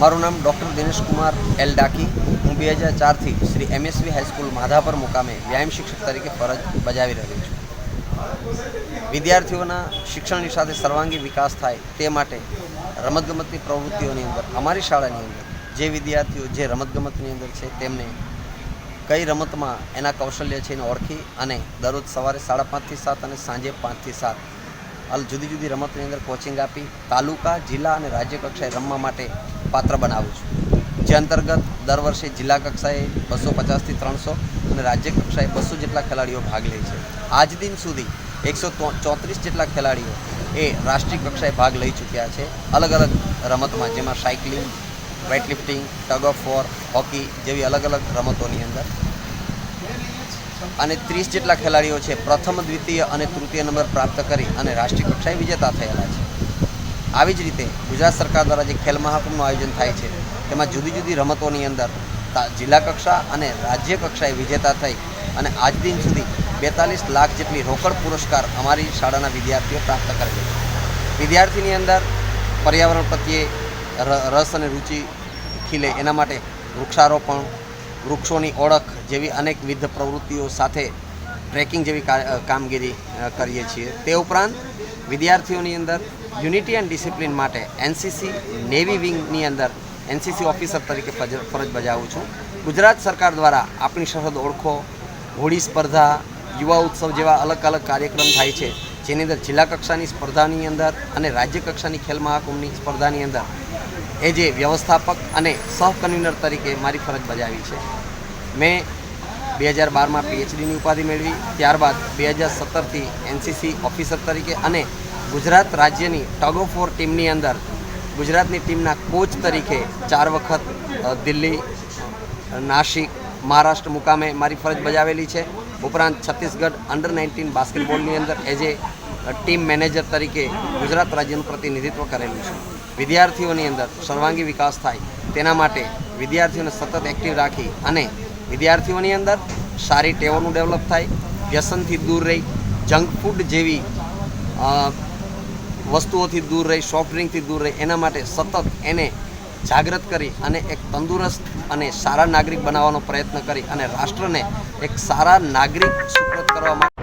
મારું નામ doctor Dinesh Kumar L Daki. હું બે હજાર ચારથી શ્રી એમએસવી હાઈસ્કૂલ માધાપર મુકામે વ્યાયામ શિક્ષક તરીકે ફરજ બજાવી રહ્યો છું. વિદ્યાર્થીઓના શિક્ષણની સાથે સર્વાંગી વિકાસ થાય તે માટે રમતગમતની પ્રવૃત્તિઓની અંદર, અમારી શાળાની અંદર, જે વિદ્યાર્થીઓ જે રમતગમતની અંદર છે તેમને કઈ રમતમાં એના કૌશલ્ય છે એને ઓળખી અને દરરોજ સવારે સાડા પાંચથી સાત અને સાંજે પાંચથી સાત અલ જુદી જુદી રમતની અંદર કોચિંગ આપી. તાલુકા, જિલ્લા અને રાજ્ય કક્ષાએ રમવા માટે પાત્ર બનાવું છું. જે અંતર્ગત દર વર્ષે જિલ્લા કક્ષાએ બસો પચાસથી ત્રણસો અને રાજ્ય કક્ષાએ બસો જેટલા ખેલાડીઓ ભાગ લે છે. આજ દિન સુધી એકસો ચોત્રીસ જેટલા ખેલાડીઓ એ રાષ્ટ્રીય કક્ષાએ ભાગ લઈ ચૂક્યા છે. અલગ અલગ રમતમાં જેમાં cycling weightlifting tug of war hockey જેવી અલગ અલગ રમતોની અંદર અને ત્રીસ જેટલા ખેલાડીઓ છે, પ્રથમ, દ્વિતીય અને તૃતીય નંબર પ્રાપ્ત કરી અને રાષ્ટ્રીય કક્ષાએ વિજેતા થયેલા છે. આવી જ રીતે ગુજરાત સરકાર દ્વારા જે ખેલ મહાકુંભનું આયોજન થાય છે, તેમાં જુદી જુદી રમતોની અંદર જિલ્લા કક્ષા અને રાજ્ય કક્ષાએ વિજેતા થઈ અને આજ દિન સુધી બેતાલીસ લાખ જેટલી રોકડ પુરસ્કાર અમારી શાળાના વિદ્યાર્થીઓ પ્રાપ્ત કરે છે. વિદ્યાર્થીની અંદર પર્યાવરણ પ્રત્યે રસ અને રુચિ ખીલે એના માટે વૃક્ષારોપણ, વૃક્ષોની ઓળખ જેવી અનેકવિધ પ્રવૃત્તિઓ સાથે ટ્રેકિંગ જેવી કામગીરી કરીએ છીએ. તે ઉપરાંત વિદ્યાર્થીઓની અંદર યુનિટી એન્ડ ડિસિપ્લિન માટે એનસીસી નેવી વિંગની અંદર એનસીસી ઓફિસર તરીકે ફરજ બજાવું છું. ગુજરાત સરકાર દ્વારા આપણી સરહદ ઓળખો, હોળી સ્પર્ધા, યુવા ઉત્સવ જેવા અલગ અલગ કાર્યક્રમ થાય છે, જેની અંદર જિલ્લા કક્ષાની સ્પર્ધાની અંદર અને રાજ્ય કક્ષાની ખેલ મહાકુંભની સ્પર્ધાની અંદર. એ જે વ્યવસ્થાપક અને સહ કન્વીનર તરીકે મારી ફરજ બજાવી છે. મેં બે હજાર બારમાં પીએચડીની ઉપાધિ મેળવી, ત્યારબાદ બે હજાર સત્તરથી એનસીસી ઓફિસર તરીકે અને ગુજરાત રાજ્યની ટગ ઓફ વોર ટીમની અંદર ગુજરાતની ટીમના કોચ તરીકે ચાર વખત દિલ્હી નાસિક, મહારાષ્ટ્ર મુકામે મારી ફરજ બજાવેલી છે. ઉપરાંત છત્તીસગઢ અંડર નાઇન્ટીન બાસ્કેટબોલની અંદર એઝ એ ટીમ મેનેજર તરીકે ગુજરાત રાજ્યનું પ્રતિનિધિત્વ કરેલું છે. વિદ્યાર્થીઓની અંદર સર્વાંગી વિકાસ થાય તેના માટે વિદ્યાર્થીઓને સતત એક્ટિવ રાખી અને વિદ્યાર્થીઓની અંદર સારી ટેવોનું ડેવલપ થાય, વ્યસનથી દૂર રહી જંક ફૂડ જેવી વસ્તુઓથી દૂર રહી સોફ્ટ ડ્રિંકથી દૂર રહી, એના માટે સતત એને જાગૃત કરી અને એક તંદુરસ્ત અને સારા નાગરિક બનાવવાનો પ્રયત્ન કરી અને રાષ્ટ્રને એક સારા નાગરિક સુપ્રત કરવા માટે